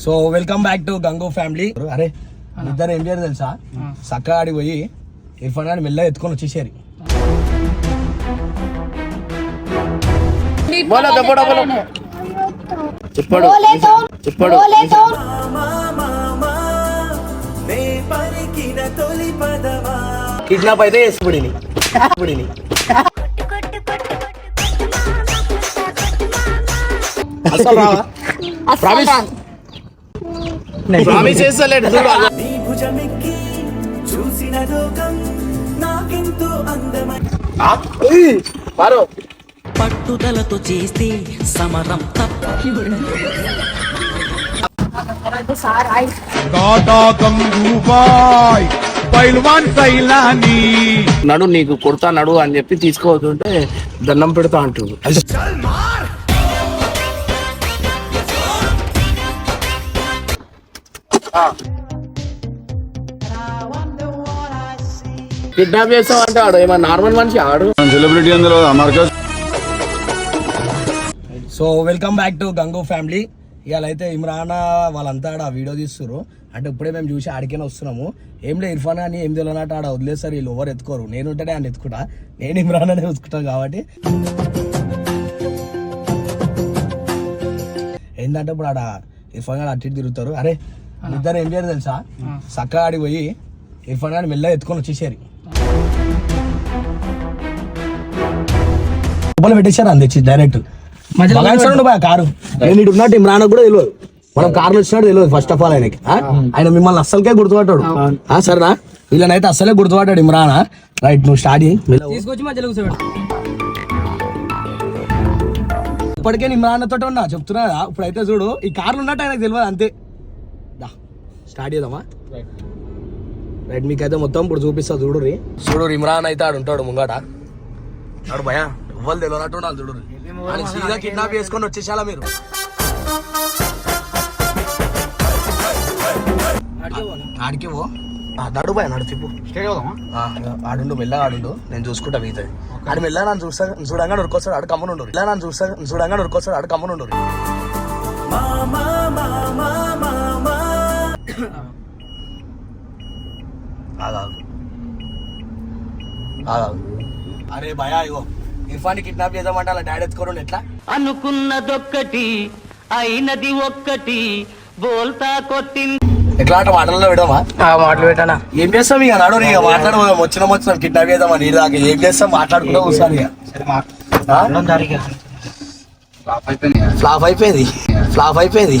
So welcome back to Gango family అరే ఇద్దరు ఏం చేయరు తెలుసా చక్కగా ఆడికి పోయి ఇర్ఫాన్ గాని మెల్లగా ఎత్తుకొని వచ్చేసారు చెప్పాడు చెప్పాడు కిడ్నాప్ అయితే అసలు రావా ప్రామిస్ ప్రామిస్ చేస్తలేడు పట్టుదలతో చేస్తే సమరం తప్ప నడు నీకు కొడతా నడు అని చెప్పి తీసుకోవద్దుంటే దండం పెడతా అంటుంది కిడ్నాప్ చేస్తాం అంటే ఆడు? ఏమన్నా నార్మల్ మనిషి ఆడు? సెలబ్రిటీ అందులో Marcus so welcome back to Gango family ఇవాళ అయితే ఇమ్రాన్ వాళ్ళంతా ఆడ వీడియో తీస్తున్నారు అంటే ఇప్పుడే మేము చూసి ఆడికైనా వస్తున్నాము. ఏం లేదు ఇర్ఫాన్ అని ఏం తెలియనట్టు ఆడ వదిలేస్తారు వీళ్ళు ఎవరు ఎత్తుకోరు. నేను ఉంటేనే ఆయన ఎత్తుకుంటా. నేను ఇమ్రాన్ అనే ఎత్తుకుంటాను కాబట్టి. ఏంటంటే ఇప్పుడు ఆడ ఇర్ఫాన్ గారు అటు ఇటు తిరుగుతారు. అరే ఇద్దరు ఏం చేయరు తెలుసా? చక్కగా ఆడికి పోయి ఇర్ఫాన్ గారిని మెల్లగా ఎత్తుకొని వచ్చేసారు. లోపల పెట్టేశారు అంది డైరెక్ట్ కారు? నేను ఇటు ఉన్నట్టు ఇమ్రాన్ కూడా తెలియదు. మనం కార్లో వచ్చినట్టు తెలియదు ఫస్ట్ ఆఫ్ ఆల్ ఆయనకి? ఆయన మిమ్మల్ని అస్సలకే గుర్తుపట్టాడు. ఆ, సరేనా? వీళ్ళనైతే అస్సలే గుర్తుపట్టాడు ఇమ్రాన్. రైట్ నువ్వు స్టార్ట్ చేయి. తీసుకొచ్చి మధ్యలో ఇప్పటికే ఇమ్రాన్ తోటి ఉన్నా చెప్తున్నా ఇప్పుడైతే చూడు ఈ కార్లు ఉన్నట్టు ఆయనకు తెలియదు అంతే. స్టార్ట్ చేద్దామా? రైట్ మీకైతే మొత్తం ఇప్పుడు చూపిస్తా చూడు చూడు ఇమ్రాన్ అయితే ఆడు ఉంటాడు ముంగట. ఆడు భయ ఎవ్వరు తెలియనట్టు ఉండాలి చూడు ఆయన సీదా కిడ్నాప్ చేసుకొని వచ్చేసాలా మీరు? ఆడికి పో. నడు భయ నడు తిప్పు. ఆ, ఆడుండు మెల్లగా ఆడుండు. నేను చూసుకుంటా మిగతా ఆడు మెల్లగా నన్ను చూస్తా చూడంగా ఉరుకొస్తాడు ఆడు కమ్మను ఉండు ఇలా నన్ను చూస్తా చూడంగా ఉరుకొస్తాడు ఆడు కమ్మను ఉండు అరే భయా ఇగో. ఇర్ఫాన్ కిడ్నాప్ చేద్దామంటే అలా డాడీ ఎత్తుకోవడం ఎట్లా? అనుకున్నదొక్కటి అయినది ఒక్కటి బోల్తా కొట్టింది. ఎట్లా ఆట మాటల్లో విడమా మాటలు పెట్టానా? ఏం చేస్తాం ఇక? నడు ఇక మాట్లాడదాం వచ్చిన వచ్చిన కిడ్నాప్ చేద్దామని ఈ దాకా ఏం చేస్తాం? మాట్లాడుకుంటూ కూర్చొని ఇక. ఫ్లాప్ అయిపోయింది. ఫ్లాప్ అయిపోయింది.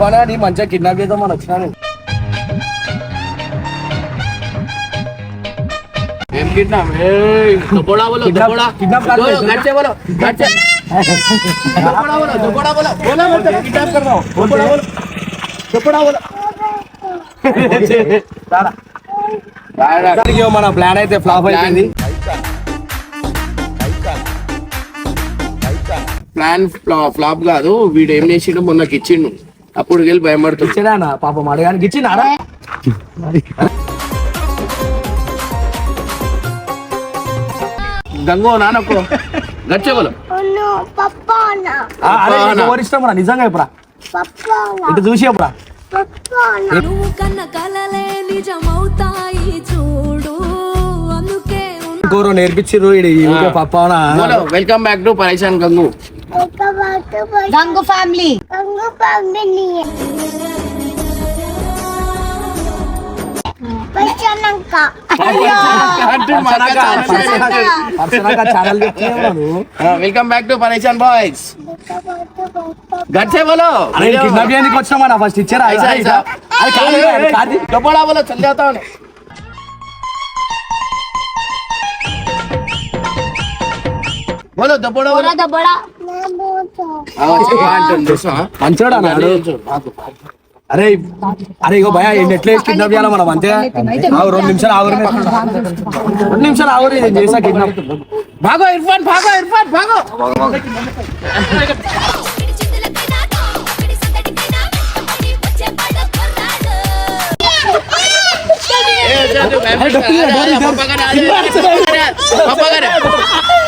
పనా నీ మంచిగా కిడ్నాప్ చేద్దాం మనం వచ్చినాను ఏం కిడ్నాప్ దొబ్బడా బోలో దొబ్బడా కిడ్నాప్ కాదు గచ్చే బోలో గచ్చే దొబ్బడా బోలో దొబ్బడా బోలో బోలో మత కిడ్నాప్ కర్ రహా హూ దొబ్బడా బోలో దొబ్బడా బోలో దారా మన ప్లాన్ అయితే ఫ్లాప్ అయిపోయింది ప్లాన్ ఫ్లాప్ కాదు వీడు ఏం చేసిండు? మొన్నకి ఇచ్చిండు అప్పుడు వెళ్ళి భయపడుతుంది ఇచ్చాడా పాపం అడగానికి ఇచ్చినారా గంగో నానకో గచ్చే బోలో ఆ, అరే నీకు ఎవరు ఇష్టం నిజంగా ఇప్పుడా ఇటు చూసి నువ్వు కన్న కలలే నిజమవుతాయి చూడు. అందుకే welcome back to Pareshan Gangu Gangu family. Channel చెప్తున్నాను welcome back to Pareshan boys. గచ్చే బోలో అరే కిడ్నాప్ చేయడానికి వచ్చినామా ఫస్ట్ ఇచ్చారా? ఐసా, ఐసా. అది కాదు అది కాదు. దబ్బోడా బోలో చల్ बोलो दबोड़ा बोलो दबोड़ा मैं बोलता हूँ हाँ पाँच सौ पाँच सौ डाना अरे अरे अरे गो भैया ये नेटलेस किडनैप याला मना मानते हैं आओ रोम निम्सर आओ रोम निम्सर आओ रोम जैसा किडनैप भागो इरफान भागो इरफान भागो ए जा तू पापा का नाम पापा का नाम पापा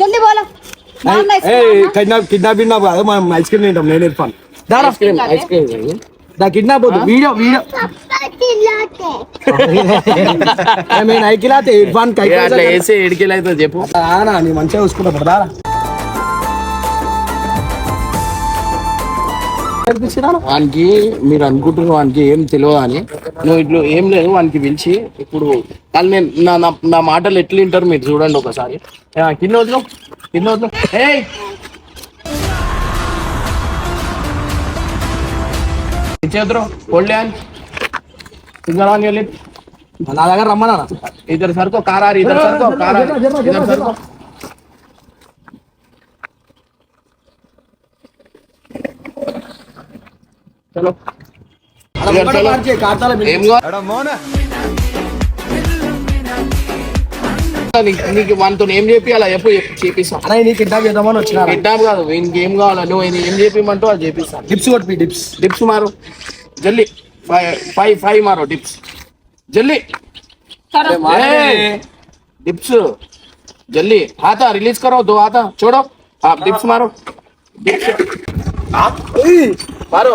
జల్దీ పోలా కిడ్నాప్ కాదు మనం ఐస్ క్రీమ్ తింటాం నేను ఇర్ఫాన్ దా ఐస్ క్రీమ్ ఐస్ క్రీమ్ దా కిడ్నాప్ అవుతుంది వీడియో వీడియో. ఐకిలాతే ఇర్ఫాన్ కైకి వేసి అవుతుంది చెప్పు. నీ మంచిగా చూసుకుంటా దారా. వానికి మీరు అనుకుంటున్న వానికి ఏం తెలియదు అని. నువ్వు ఇట్లు ఏం లేదు వానికి పిలిచి ఇప్పుడు కానీ నేను నా నా మాటలు ఎట్లా వింటారు మీరు చూడండి ఒకసారి. కింద వదిలో కింద వదిలో. ఏ అని. వెళ్ళి. నా దగ్గర రమ్మన్నా ఇద్దరు సరుకు కారారు ఇద్దరు సరుకో కారారు. ఇద్దరు సరుకో. నీకు ఏం చెప్పాలా ఎప్పుడు చేపిస్తాను నీకు కిడ్నాప్ చేద్దామని వచ్చిన కిడ్నాప్ కాదు ఏం కావాలా? నువ్వు ఏం చెప్పిమంటో అది చేపిస్తా. డిప్స్ కొట్టి డిప్స్ డిప్స్ మారు. జల్లి. ఫైవ్ ఫైవ్ మారు డిప్స్ జల్లి. డిప్స్ జల్లి. ఆత రిలీజ్ కరో దో ఆత. చూడో. డిప్స్ మారు. డిప్స్ మారో.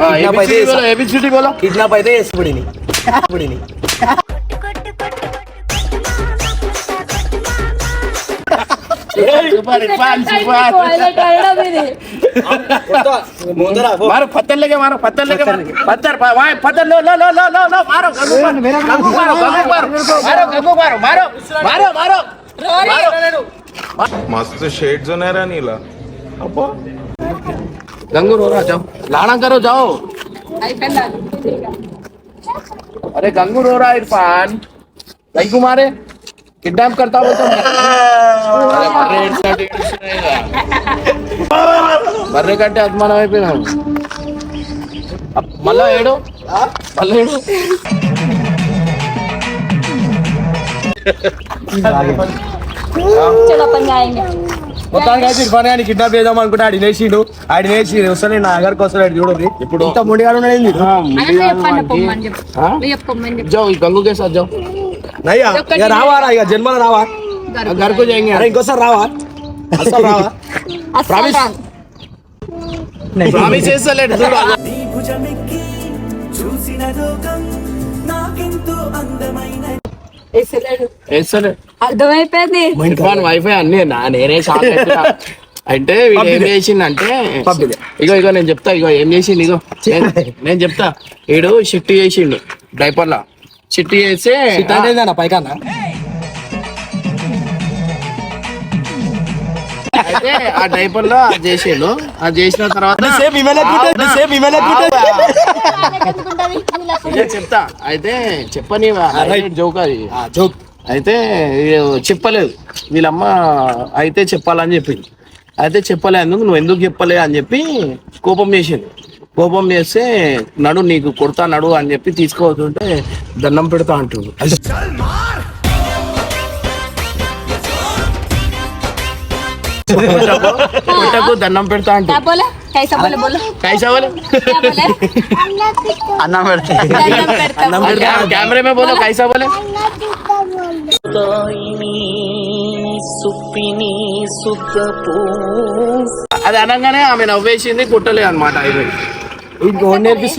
हाँ एबीसीडी बोलो एबीसीडी बोलो కిడ్నాప్ అయితే వేసిపడిని పడిని सुपर इरफान सुपर मारो पत्थर लेके मारो पत्थर लेके मारो पत्थर पा- वहाँ पत्थर लो लो लो लो लो लो मारो गंगू मारो गंगू मारो गंगू मारो मारो गंगू मारो मारो मारो मारो मारो मस्त शेड जो नाही राणीला अप्पा गंगू रो रहा जाओ लाना करो जाओ अरे गंगू रो रहा है इरफान गंगू मारे किडनैप करता हो तो अरे बर्रे ఏడ్చినట్టు ఏడుస్తున్నాయిగా. బర్రె కంటే అద్మానం అయిపోయినావు అప్- మళ్ళా ఏడు మళ్ళా ఏడు మొత్తానికి అయితే ఇర్ఫాన్ గారిని కిడ్నాప్ చేద్దాం అనుకుంటే ఆడి వేసిండు ఆడి వేసి వస్తాను నా దగ్గరకు వస్తాడు చూడండి ఇప్పుడు ఇంత మొండిగాడు ఉన్నాడు ఏంది? जाओ गंगू के साथ जाओ నయ్యా ఇక రావా రా ఇక జన్మలో రావా घर को जाएंगे అరే ఇంకోసారి రావా అసలు రావా ప్రామిస్ ప్రామిస్ చేస్తలేడు చూడు నీ భుజమెక్కి చూసిన లోకం నాకెంతో అందమైన వేస్తలేడు అర్థమైపోయింది? ఇర్ఫాన్ వైఫై అన్ని నా నేనే షాక్. అంటే వీడు ఏం చేసిండంటే. ఇగో ఇగో నేను చెప్తా ఇగో ఏం చేసిండు ఇగో. నేను- నేను చెప్తా. వీడు షిఫ్ట్ చేసిండు డైపర్ లా షిఫ్ట్ చేస్తే పైకన్నా అయితే ఆ డైపర్లో అది చేసిండు. అది చేసిన తర్వాత చెప్తా. అయితే చెప్పని జోక్ అది. జోక్. అయితే చెప్పలేదు. వీళ్ళమ్మ అయితే చెప్పాలని చెప్పింది. అయితే చెప్పలేదు నువ్వు ఎందుకు చెప్పలే అని చెప్పి కోపం చేసింది. కోపం చేస్తే నడు నీకు కొడతా నడు అని చెప్పి తీసుకోవద్దుంటే దండం పెడతా కొట్టకు, కొట్టకు దండం పెడతా అంటు కెమెరా మే బోలో అది అనగానే ఆమె నవ్వేసింది కుట్టలేదు అనమాట అయిపోయి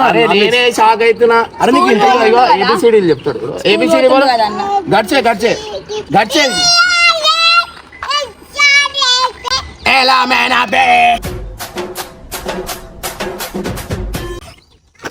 అరే నేనే షాక్ అవుతున్నా అరే నీకు ఇంత ఏబిసిడీలు చెప్తాడు. ఏబిసిడి గడిచే గడిచే. ఎలా మేనా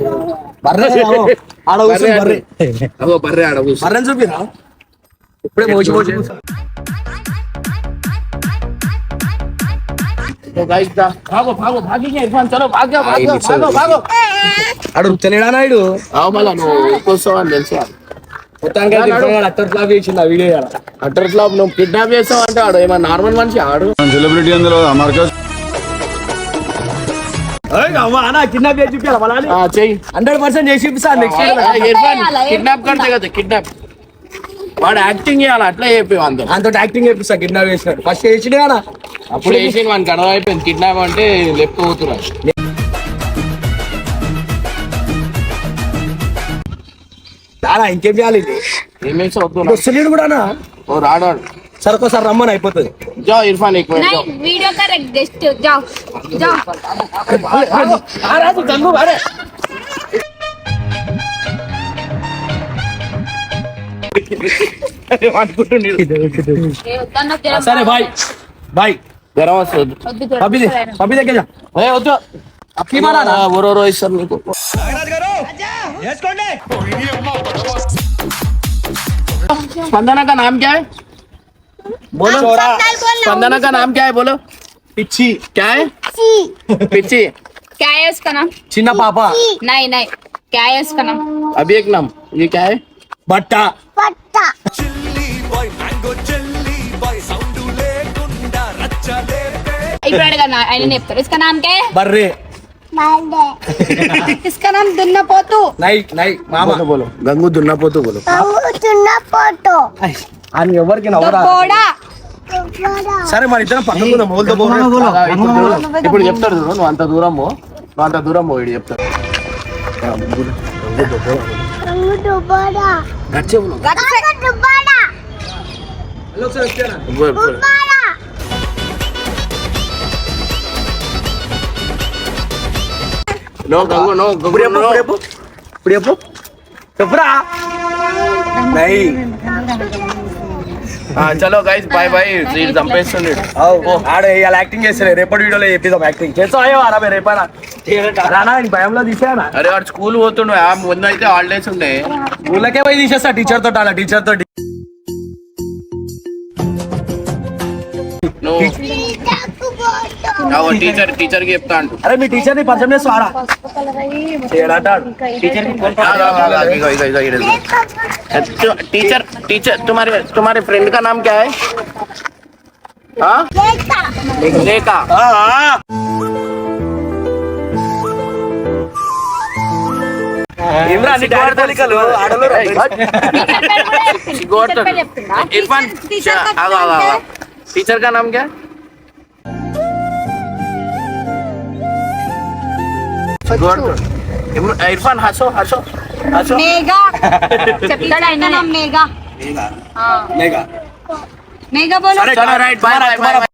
నాయుడు? అట్టర్ ఫ్లాప్ చేసింది అట్టర్ నువ్వు కిడ్నాప్ చేస్తావు అంటే ఆడు ఏమన్నా నార్మల్ మనిషి ఆడు. సెలబ్రిటీ అందులో హండ్రెడ్ పర్సెంట్ చేసి చూపిస్తా నెక్స్ట్ ఇర్ఫాన్ కిడ్నాప్ కడితే కదా కిడ్నాప్ వాడు యాక్టింగ్ చేయాలి అట్లా చెప్పి అంత అంత యాక్టింగ్ చేపిస్తా కిడ్నాప్ చేసినాడు. ఫస్ట్ చేసిండే కదా. అప్పుడు వేసి వానికి అర్థం అయిపోయింది కిడ్నాప్ అంటే లెఫ్ట్ పోతున్నారు చాలా ఇంకేం చేయాలి? ఇది ఏమేసి వద్దు కూడా అన్న? సార్ ఒకసారి రమ్మని అయిపోతుంది. జా ఇర్ఫాన్ ఎక్కువ వీడియో కరెక్ట్ గెస్ట్ జా జా. ఆ రాదు గంగు అరే సరే బాయ్. బాయ్. గరం వస్తుంది बोलो स्पंदना का नाम क्या है बोलो పిచ్చి क्या है पिच्ची क्या है उसका नाम చిన్న పాప नहीं नहीं क्या है उसका नाम अभी एक नाम ये क्या है బట్ట chilli bye mango చెల్లీ bye sound లేకుండా రచ్చలేపే ఇప్పుడు అడగన్నా ఆయన చెప్తారు इसका नाम क्या है బర్రే इसका नाम दुन्ना पोतू నై నై మామ बोलो बोलो गंगू दुन्ना पोतू बोलो दुन्ना पोतू అని ఎవరికి నవ్వరా సరే మన ఇద్దరం పక్కన ఇప్పుడు చెప్తాడు చూడు నువ్వు అంత దూరం పో నువ్వు అంత దూరం పో ఇడు చెప్తాడు ఇప్పుడు చెప్పు చెప్పురా చలో గైస్ బాయ్ బాయ్ వీడు చంపేస్తుండే ఆడ ఇవాళ యాక్టింగ్ చేస్తలే. రేపటి వీడియోలో చెప్పిదాం యాక్టింగ్ చేస్తావా అయ్యో అరా రేపైనా? రానా భయంలో తీసేనా అరే వాడు స్కూల్ పోతుండే. ఆ ముందు అయితే హాలిడేస్ ఉండే. ఊళ్ళకే పోయి తీసేస్తా టీచర్ తోటి అలా టీచర్ తోటి. నువ్వు టీచర్ టీచర్ కి చెప్తా అంటు అరే మీ టీచర్ ని పరిచయం చేస్తావారా చేయడంటాడు टीचर टीचर तुम्हारे तुम्हारे फ्रेंड का नाम क्या है हाँ? लेका ఏమ్రా అన్ని డాడీ పోలికలు ఆడలు सिगोरता इरफान आगा आगा आगा टीचर का नाम क्या है गुड इरफान हसो हंसो हंसो। मेगा चैप्टर है। ना मेगा मेगा हाँ। मेगा मेगा बोलो। चलो राइट बाय बाय